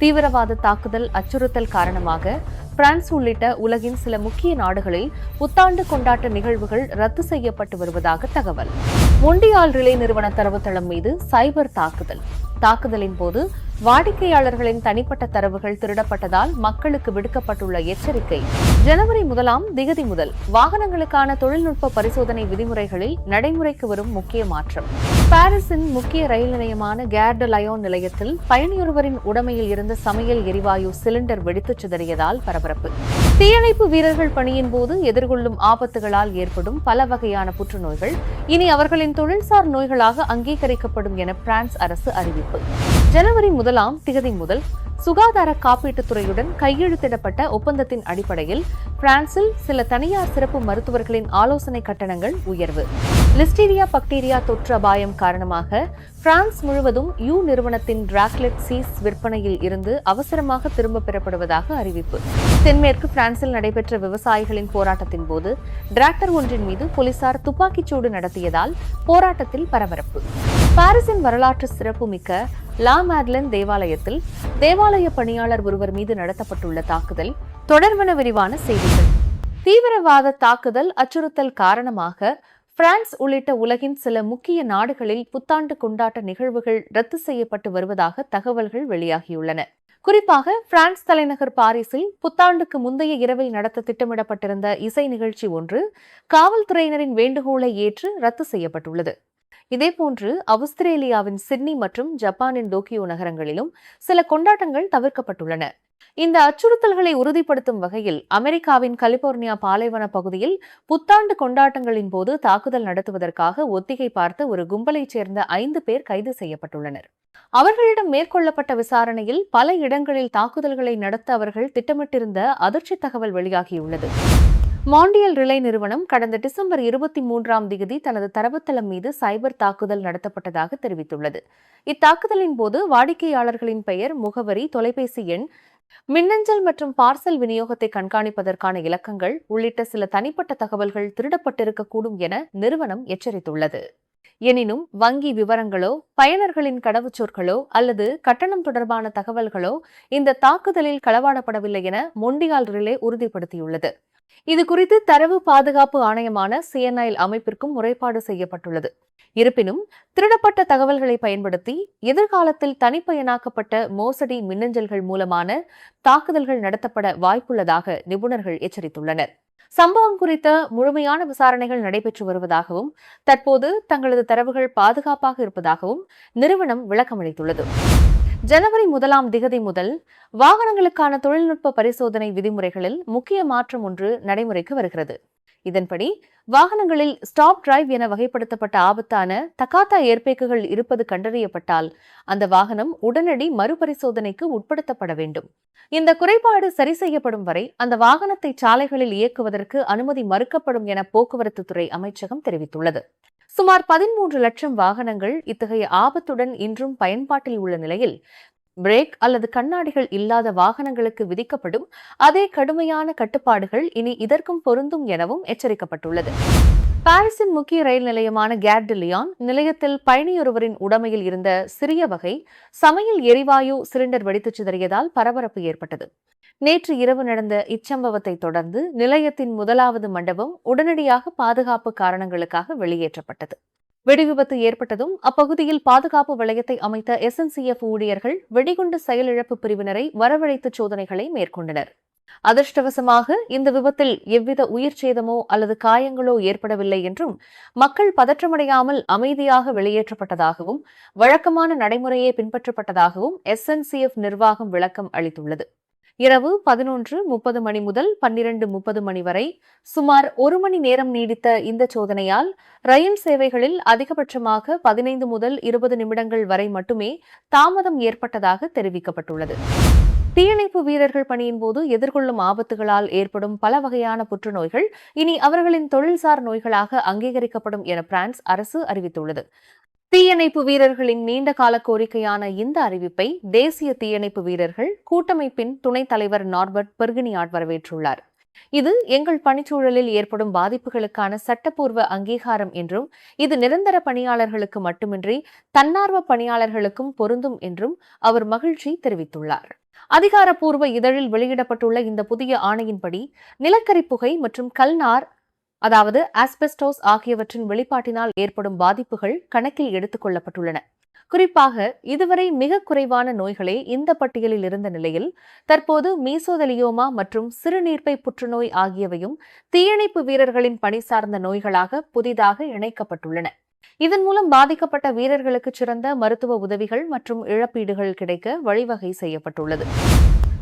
தீவிரவாத தாக்குதல் அச்சுறுத்தல் காரணமாக பிரான்ஸ் உள்ளிட்ட உலகின் சில முக்கிய நாடுகளில் புத்தாண்டு கொண்டாட்ட நிகழ்வுகள் ரத்து செய்யப்பட்டு வருவதாக தகவல். மொண்டியால் ரிலே நிறுவன தரவுத்தளம் மீது சைபர் தாக்குதல். தாக்குதலின் போது வாடிக்கையாளர்களின் தனிப்பட்ட தரவுகள் திருடப்பட்டதால் மக்களுக்கு விடுக்கப்பட்டுள்ள எச்சரிக்கை. ஜனவரி முதலாம் திகதி முதல் வாகனங்களுக்கான தொழில்நுட்ப பரிசோதனை விதிமுறைகளில் நடைமுறைக்கு வரும் முக்கிய மாற்றம். பாரிஸின் முக்கிய ரயில் நிலையமான கேர்டு லயோன் நிலையத்தில் பயணியொருவரின் உடமையில் இருந்த சமையல் எரிவாயு சிலிண்டர் வெடித்துச் சிதறியதால் பரபரப்பு. தீயணைப்பு வீரர்கள் பணியின் போது எதிர்கொள்ளும் ஆபத்துகளால் ஏற்படும் பல வகையான புற்றுநோய்கள். இனி அவர்களின் தொழில்சார் நோய்களாக அங்கீகரிக்கப்படும் என பிரான்ஸ் அரசு அறிவிப்பு. ஜனவரி முதலாம் திகதி முதல் சுகாதார காப்பீட்டுத் துறையுடன் கையெழுத்திடப்பட்ட ஒப்பந்தத்தின் அடிப்படையில் பிரான்சில் சில தனியார் சிறப்பு மருத்துவர்களின் ஆலோசனை கட்டணங்கள் உயர்வு. லிஸ்டீரியா பக்டீரியா தொற்று அபாயம் காரணமாக பிரான்ஸ் முழுவதும் யூ நிறுவனத்தின் டிராக்லெட் சீஸ் விற்பனையில் இருந்து அவசரமாக திரும்பப் பெறப்படுவதாக அறிவிப்பு. தென்மேற்கு பிரான்சில் நடைபெற்ற விவசாயிகளின் போராட்டத்தின் போது டிராக்டர் ஒன்றின் மீது போலீசார் துப்பாக்கிச்சூடு நடத்தியதால் போராட்டத்தில் பரபரப்பு. பாரிஸின் வரலாற்று சிறப்புமிக்க லா மேட்லன் தேவாலயத்தில் தேவாலய பணியாளர் ஒருவர் மீது நடத்தப்பட்டுள்ள தாக்குதல் தொடர்பன விரிவான செய்திகள். தீவிரவாத தாக்குதல் அச்சுறுத்தல் காரணமாக பிரான்ஸ் உள்ளிட்ட உலகின் சில முக்கிய நாடுகளில் புத்தாண்டு கொண்டாட்ட நிகழ்வுகள் ரத்து செய்யப்பட்டு வருவதாக தகவல்கள் வெளியாகியுள்ளன. குறிப்பாக பிரான்ஸ் தலைநகர் பாரிஸில் புத்தாண்டுக்கு முந்தைய இரவில் நடத்த திட்டமிடப்பட்டிருந்த இசை நிகழ்ச்சி ஒன்று காவல்துறையினரின் வேண்டுகோளை ஏற்று ரத்து செய்யப்பட்டுள்ளது. இதேபோன்று ஆஸ்திரேலியாவின் சிட்னி மற்றும் ஜப்பானின் டோக்கியோ நகரங்களிலும் சில கொண்டாட்டங்கள் தவிர்க்கப்பட்டுள்ளன. இந்த அச்சுறுத்தல்களை உறுதிப்படுத்தும் வகையில் அமெரிக்காவின் கலிபோர்னியா பாலைவன பகுதியில் புத்தாண்டு கொண்டாட்டங்களின் போது தாக்குதல் நடத்துவதற்காக ஒத்திகை பார்த்த ஒரு கும்பலைச் சேர்ந்த ஐந்து பேர் கைது செய்யப்பட்டுள்ளனர். அவர்களிடம் மேற்கொள்ளப்பட்ட விசாரணையில் பல இடங்களில் தாக்குதல்களை நடத்த அவர்கள் திட்டமிட்டிருந்த அதிர்ச்சி தகவல் வெளியாகியுள்ளது. மாண்டியல் ரிலே நிறுவனம் கடந்த டிசம்பர் இருபத்தி மூன்றாம் தேதி தனது தரவுத்தளம் மீது சைபர் தாக்குதல் நடத்தப்பட்டதாக தெரிவித்துள்ளது. இத்தாக்குதலின் போது வாடிக்கையாளர்களின் பெயர் முகவரி தொலைபேசி எண் மின்னஞ்சல் மற்றும் பார்சல் விநியோகத்தை கண்காணிப்பதற்கான இலக்கங்கள் உள்ளிட்ட சில தனிப்பட்ட தகவல்கள் திருடப்பட்டிருக்கக்கூடும் என நிறுவனம் எச்சரித்துள்ளது. எனினும் வங்கி விவரங்களோ பயனர்களின் கடவுச்சொற்களோ அல்லது கட்டணம் தொடர்பான தகவல்களோ இந்த தாக்குதலில் களவாடப்படவில்லை என மொண்டியால் ரிலே உறுதிப்படுத்தியுள்ளது. இது குறித்து தரவு பாதுகாப்பு ஆணையமான சிஎன்ஐஎல் அமைப்பிற்கும் முறைப்பாடு செய்யப்பட்டுள்ளது. இருப்பினும் திருடப்பட்ட தகவல்களை பயன்படுத்தி எதிர்காலத்தில் தனிப்பயனாக்கப்பட்ட மோசடி மின்னஞ்சல்கள் மூலமான தாக்குதல்கள் நடத்தப்பட வாய்ப்புள்ளதாக நிபுணர்கள் எச்சரித்துள்ளனர். சம்பவம் குறித்த முழுமையான விசாரணைகள் நடைபெற்று வருவதாகவும் தற்போது தங்களது தரவுகள் பாதுகாப்பாக இருப்பதாகவும் நிறுவனம் விளக்கமளித்துள்ளது. ஜனவரி முதலாம் திகதி முதல் வாகனங்களுக்கான தொழில்நுட்ப பரிசோதனை விதிமுறைகளில் முக்கிய மாற்றம் ஒன்று நடைமுறைக்கு வருகிறது. இதன்படி வாகனங்களில் ஸ்டாப் டிரைவ் என வகைப்படுத்தப்பட்ட ஆபத்தான தக்காத்தா ஏற்பேக்குகள் இருப்பது கண்டறியப்பட்டால் அந்த வாகனம் உடனடி மறுபரிசோதனைக்கு உட்படுத்தப்பட வேண்டும். இந்த குறைபாடு சரி செய்யப்படும் வரை அந்த வாகனத்தை சாலைகளில் இயக்குவதற்கு அனுமதி மறுக்கப்படும் என போக்குவரத்து துறை அமைச்சகம் தெரிவித்துள்ளது. சுமார் பதிமூன்று லட்சம் வாகனங்கள் இத்தகைய ஆபத்துடன் இன்றும் பயன்பாட்டில் உள்ள நிலையில் பிரேக் அல்லது கண்ணாடிகள் இல்லாத வாகனங்களுக்கு விதிக்கப்படும் அதே கடுமையான கட்டுப்பாடுகள் இனி இதற்கும் பொருந்தும் எனவும் எச்சரிக்கப்பட்டுள்ளது. பாரிஸின் முக்கிய ரயில் நிலையமான கேர் நிலையத்தில் பயணியொருவரின் உடமையில் இருந்த சிறிய வகை சமையல் எரிவாயு சிலிண்டர் வெடித்துச் சிதறியதால் பரபரப்பு ஏற்பட்டது. நேற்று இரவு நடந்த இச்சம்பவத்தை தொடர்ந்து நிலையத்தின் முதலாவது மண்டபம் உடனடியாக பாதுகாப்பு காரணங்களுக்காக வெளியேற்றப்பட்டது. வெடிவிபத்து ஏற்பட்டதும் அப்பகுதியில் பாதுகாப்பு வளையத்தை அமைத்த எஸ்என்சிஎஃப் ஊழியர்கள் வெடிகுண்டு செயலிழப்பு பிரிவினரை வரவழைத்து சோதனைகளை மேற்கொண்டனர். அதிர்ஷ்டவசமாக இந்த விபத்தில் எவ்வித உயிர் சேதமோ அல்லது காயங்களோ ஏற்படவில்லை என்றும் மக்கள் பதற்றமடையாமல் அமைதியாக வெளியேற்றப்பட்டதாகவும் வழக்கமான நடைமுறையே பின்பற்றப்பட்டதாகவும் எஸ்என்சிஎஃப் நிர்வாகம் விளக்கம் அளித்துள்ளது. இரவு பதினொன்று முப்பது மணி முதல் பன்னிரண்டு முப்பது மணி வரை சுமார் ஒரு மணி நேரம் நீடித்த இந்த சோதனையால் ரயில் சேவைகளில் அதிகபட்சமாக பதினைந்து முதல் இருபது நிமிடங்கள் வரை மட்டுமே தாமதம் ஏற்பட்டதாக தெரிவிக்கப்பட்டுள்ளது. தீயணைப்பு வீரர்கள் பணியின் போது எதிர்கொள்ளும் ஆபத்துகளால் ஏற்படும் பல வகையான புற்றுநோய்கள் இனி அவர்களின் தொழில்சார் நோய்களாக அங்கீகரிக்கப்படும் என பிரான்ஸ் அரசு அறிவித்துள்ளது. தீயணைப்பு வீரர்களின் நீண்ட கால கோரிக்கையான இந்த அறிவிப்பை தேசிய தீயணைப்பு வீரர்கள் கூட்டமைப்பின் துணைத் தலைவர் நார்பர்ட் பெர்கினியாட் வரவேற்றுள்ளார். இது எங்கள் பணிச்சூழலில் ஏற்படும் பாதிப்புகளுக்கான சட்டப்பூர்வ அங்கீகாரம் என்றும் இது நிரந்தர பணியாளர்களுக்கு மட்டுமின்றி தன்னார்வ பணியாளர்களுக்கும் பொருந்தும் என்றும் அவர் மகிழ்ச்சி தெரிவித்துள்ளார். அதிகாரப்பூர்வ இதழில் வெளியிடப்பட்டுள்ள இந்த புதிய ஆணையின்படி நிலக்கரி புகை மற்றும் கல்நார் அதாவது ஆஸ்பெஸ்டோஸ் ஆகியவற்றின் வெளிப்பாட்டினால் ஏற்படும் பாதிப்புகள் கணக்கில் எடுத்துக் கொள்ளப்பட்டுள்ளன. குறிப்பாக இதுவரை மிக குறைவான நோய்களே இந்த பட்டியலில் இருந்த நிலையில் தற்போது மீசோதலியோமா மற்றும் சிறுநீர்ப்பை புற்றுநோய் ஆகியவையும் தீயணைப்பு வீரர்களின் பணி சார்ந்த நோய்களாக புதிதாக இணைக்கப்பட்டுள்ளன. இதன் மூலம் பாதிக்கப்பட்ட வீரர்களுக்கு சிறந்த மருத்துவ உதவிகள் மற்றும் இழப்பீடுகள் கிடைக்க வழிவகை செய்யப்பட்டுள்ளது.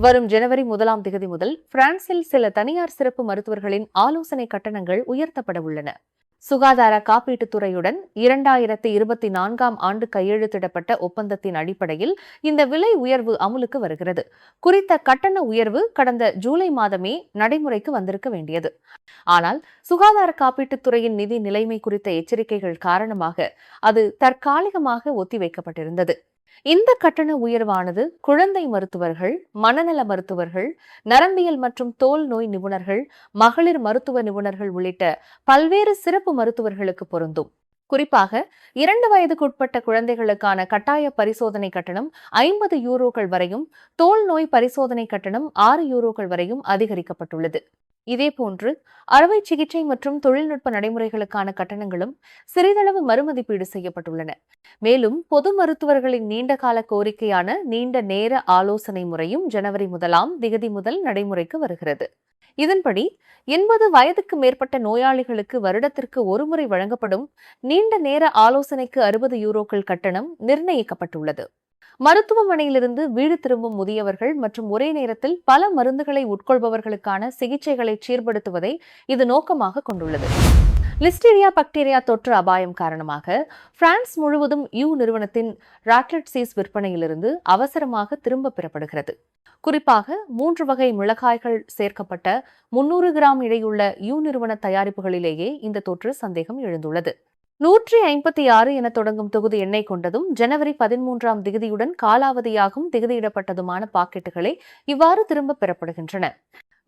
வரும் ஜனவரி முதலாம் திகதி முதல் பிரான்சில் சில தனியார் சிறப்பு மருத்துவர்களின் ஆலோசனை கட்டணங்கள் உயர்த்தப்பட உள்ளன. சுகாதார காப்பீட்டுத் துறையுடன் இரண்டாயிரத்தி இருபத்தி நான்காம் ஆண்டு கையெழுத்திடப்பட்ட ஒப்பந்தத்தின் அடிப்படையில் இந்த விலை உயர்வு அமுலுக்கு வருகிறது. குறித்த கட்டண உயர்வு கடந்த ஜூலை மாதமே நடைமுறைக்கு வந்திருக்க வேண்டியது. ஆனால் சுகாதார காப்பீட்டுத் துறையின் நிதி நிலைமை குறித்த எச்சரிக்கைகள் காரணமாக அது தற்காலிகமாக ஒத்திவைக்கப்பட்டிருந்தது. இந்த கட்டண உயர்வானது குழந்தை மருத்துவர்கள் மனநல மருத்துவர்கள் நரம்பியல் மற்றும் தோல் நோய் நிபுணர்கள் மகளிர் மருத்துவ நிபுணர்கள் உள்ளிட்ட பல்வேறு சிறப்பு மருத்துவர்களுக்கு பொருந்தும். குறிப்பாக இரண்டு வயதுக்குட்பட்ட குழந்தைகளுக்கான கட்டாய பரிசோதனை கட்டணம் ஐம்பது யூரோக்கள் வரையும் தோல் நோய் பரிசோதனை கட்டணம் ஆறு யூரோக்கள் வரையும் அதிகரிக்கப்பட்டுள்ளது. இதேபோன்று அறுவை சிகிச்சை மற்றும் தொழில்நுட்ப நடைமுறைகளுக்கான கட்டணங்களும் சிறிதளவு மறுமதிப்பீடு செய்யப்பட்டுள்ளன. மேலும் பொது மருத்துவர்களின் நீண்டகால கோரிக்கையான நீண்ட நேர ஆலோசனை முறையும் ஜனவரி முதலாம் திகதி முதல் நடைமுறைக்கு வருகிறது. இதன்படி எண்பது வயதுக்கு மேற்பட்ட நோயாளிகளுக்கு வருடத்திற்கு ஒருமுறை வழங்கப்படும் நீண்ட நேர ஆலோசனைக்கு அறுபது யூரோக்கள் கட்டணம் நிர்ணயிக்கப்பட்டுள்ளது. மருத்துவமனையிலிருந்து வீடு திரும்பும் முதியவர்கள் மற்றும் ஒரே நேரத்தில் பல மருந்துகளை உட்கொள்பவர்களுக்கான சிகிச்சைகளை சீர்படுத்துவதை இது நோக்கமாக கொண்டுள்ளது. லிஸ்டீரியா பாக்டீரியா தொற்று அபாயம் காரணமாக பிரான்ஸ் முழுவதும் யூ நிறுவனத்தின் ராக்லெட் சீஸ் விற்பனையிலிருந்து அவசரமாக திரும்ப பெறப்படுகிறது. குறிப்பாக மூன்று வகை மிளகாய்கள் சேர்க்கப்பட்ட முன்னூறு கிராம் இடையுள்ள யூ நிறுவன தயாரிப்புகளிலேயே இந்த தொற்று சந்தேகம் எழுந்துள்ளது. நூற்றி ஐம்பத்தி ஆறு என தொடங்கும் தொகுதி எண்ணெய் கொண்டதும் ஜனவரி பதிமூன்றாம் திகதியுடன் காலாவதியாகும் திகதியிடப்பட்டதுமான பாக்கெட்டுகளை இவ்வாறு திரும்ப பெறப்படுகின்றன.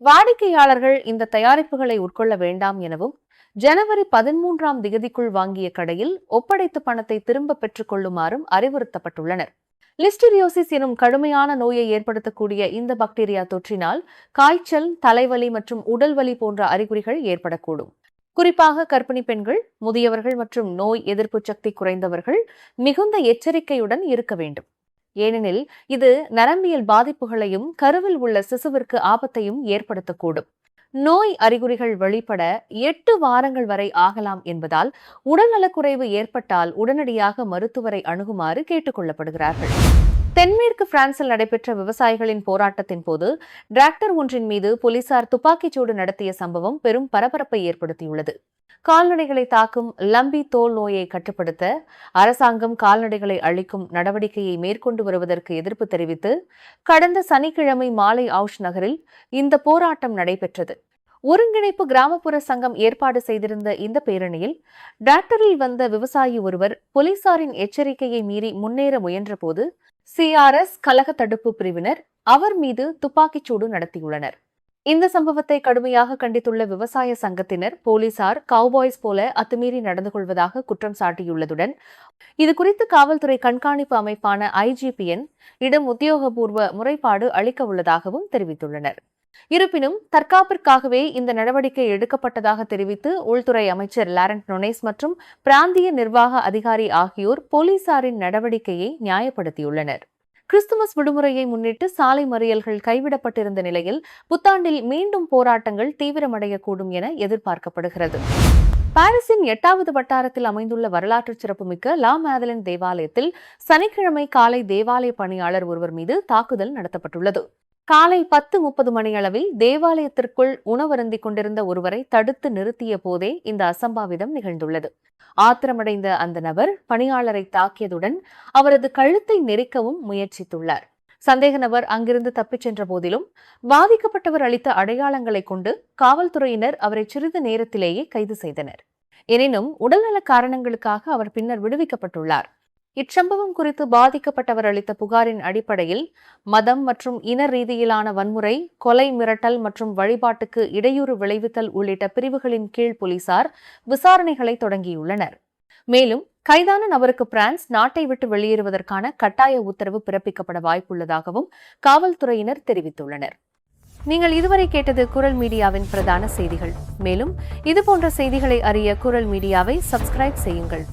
வாடிக்கையாளர்கள் இந்த தயாரிப்புகளை உட்கொள்ள வேண்டாம் எனவும் ஜனவரி பதிமூன்றாம் திகதிக்குள் வாங்கிய கடையில் ஒப்படைத்த பணத்தை திரும்ப பெற்றுக் கொள்ளுமாறும் அறிவுறுத்தப்பட்டுள்ளனர். லிஸ்டிரியோசிஸ் எனும் கடுமையான நோயை ஏற்படுத்தக்கூடிய இந்த பாக்டீரியா தொற்றினால் காய்ச்சல் தலைவலி மற்றும் உடல்வலி போன்ற அறிகுறிகள் ஏற்படக்கூடும். குறிப்பாக கர்ப்பிணி பெண்கள் முதியவர்கள் மற்றும் நோய் எதிர்ப்பு சக்தி குறைந்தவர்கள் மிகுந்த எச்சரிக்கையுடன் இருக்க வேண்டும். ஏனெனில் இது நரம்பியல் பாதிப்புகளையும் கருவில் உள்ள சிசுவிற்கு ஆபத்தையும் ஏற்படுத்தக்கூடும். நோய் அறிகுறிகள் வெளிப்பட எட்டு வாரங்கள் வரை ஆகலாம் என்பதால் உடல்நலக்குறைவு ஏற்பட்டால் உடனடியாக மருத்துவரை அணுகுமாறு கேட்டுக் கொள்ளப்படுகிறார்கள். தென்மேற்கு பிரான்சில் நடைபெற்ற விவசாயிகளின் போராட்டத்தின் போது டிராக்டர் ஒன்றின் மீது போலீசார் துப்பாக்கிச்சூடு நடத்திய சம்பவம் பெரும் பரபரப்பை ஏற்படுத்தியுள்ளது. கால்நடைகளை தாக்கும் லம்பி தோல் நோயை கட்டுப்படுத்த அரசாங்கம் கால்நடைகளை அழிக்கும் நடவடிக்கையை மேற்கொண்டு வருவதற்கு எதிர்ப்பு தெரிவித்து கடந்த சனிக்கிழமை மாலை ஆவுஷ் நகரில் இந்த போராட்டம் நடைபெற்றது. ஒருங்கிணைப்பு கிராமப்புற சங்கம் ஏற்பாடு செய்திருந்த இந்த பேரணியில் டிராக்டரில் வந்த விவசாயி ஒருவர் போலீசாரின் எச்சரிக்கையை மீறி முன்னேற முயன்றபோது சிஆர்எஸ் கலக தடுப்பு பிரிவினர் அவர் மீது துப்பாக்கிச்சூடு நடத்தியுள்ளனர். இந்த சம்பவத்தை கடுமையாக கண்டித்துள்ள விவசாய சங்கத்தினர் போலீசார் கவுபாய்ஸ் போல அத்துமீறி நடந்து கொள்வதாக குற்றம் சாட்டியுள்ளதுடன் இதுகுறித்து காவல்துறை கண்காணிப்பு அமைப்பான ஐஜிபிஎன் இடம் உத்தியோகபூர்வ முறைப்பாடு அளிக்க உள்ளதாகவும் தெரிவித்துள்ளனர். இருப்பினும் தற்காப்பிற்காகவே இந்த நடவடிக்கை எடுக்கப்பட்டதாக தெரிவித்து உள்துறை அமைச்சர் லாரண்ட் நொனேஸ் மற்றும் பிராந்திய நிர்வாக அதிகாரி ஆகியோர் போலீசாரின் நடவடிக்கையை நியாயப்படுத்தியுள்ளனர். கிறிஸ்துமஸ் விடுமுறையை முன்னிட்டு சாலை மறியல்கள் கைவிடப்பட்டிருந்த நிலையில் புத்தாண்டில் மீண்டும் போராட்டங்கள் தீவிரமடையக்கூடும் என எதிர்பார்க்கப்படுகிறது. பாரிஸின் எட்டாவது வட்டாரத்தில் அமைந்துள்ள வரலாற்று சிறப்புமிக்க லா மேதலின் தேவாலயத்தில் சனிக்கிழமை காலை தேவாலய பணியாளர் ஒருவர் மீது தாக்குதல் நடத்தப்பட்டுள்ளது. காலை பத்து முப்பது மணியளவில் தேவாலயத்திற்குள் உணவருந்திக் கொண்டிருந்த ஒருவரை தடுத்து நிறுத்திய போதே இந்த அசம்பாவிதம் நிகழ்ந்துள்ளது. ஆத்திரமடைந்த அந்த நபர் பணியாளரை தாக்கியதுடன் அவரது கழுத்தை நெரிக்கவும் முயற்சித்துள்ளார். சந்தேக நபர் அங்கிருந்து தப்பிச் சென்ற போதிலும் பாதிக்கப்பட்டவர் அளித்த அடையாளங்களை கொண்டு காவல்துறையினர் அவரை சிறிது நேரத்திலேயே கைது செய்தனர். எனினும் உடல்நல காரணங்களுக்காக அவர் பின்னர் விடுவிக்கப்பட்டுள்ளார். இச்சம்பவம் குறித்து பாதிக்கப்பட்டவர் அளித்த புகாரின் அடிப்படையில் மதம் மற்றும் இன ரீதியிலான வன்முறை கொலை மிரட்டல் மற்றும் வழிபாட்டுக்கு இடையூறு விளைவித்தல் உள்ளிட்ட பிரிவுகளின் கீழ் போலீசார் விசாரணைகளை தொடங்கியுள்ளனர். மேலும் கைதான நபருக்கு பிரான்ஸ் நாட்டை விட்டு வெளியேறுவதற்கான கட்டாய உத்தரவு பிறப்பிக்கப்பட வாய்ப்புள்ளதாகவும் காவல்துறையினர் தெரிவித்துள்ளனர். நீங்கள் இதுவரை கேட்டது குரல் மீடியாவின் பிரதான செய்திகள். மேலும் இதுபோன்ற செய்திகளை அறிய குரல் மீடியாவை சப்ஸ்கிரைப் செய்யுங்கள்.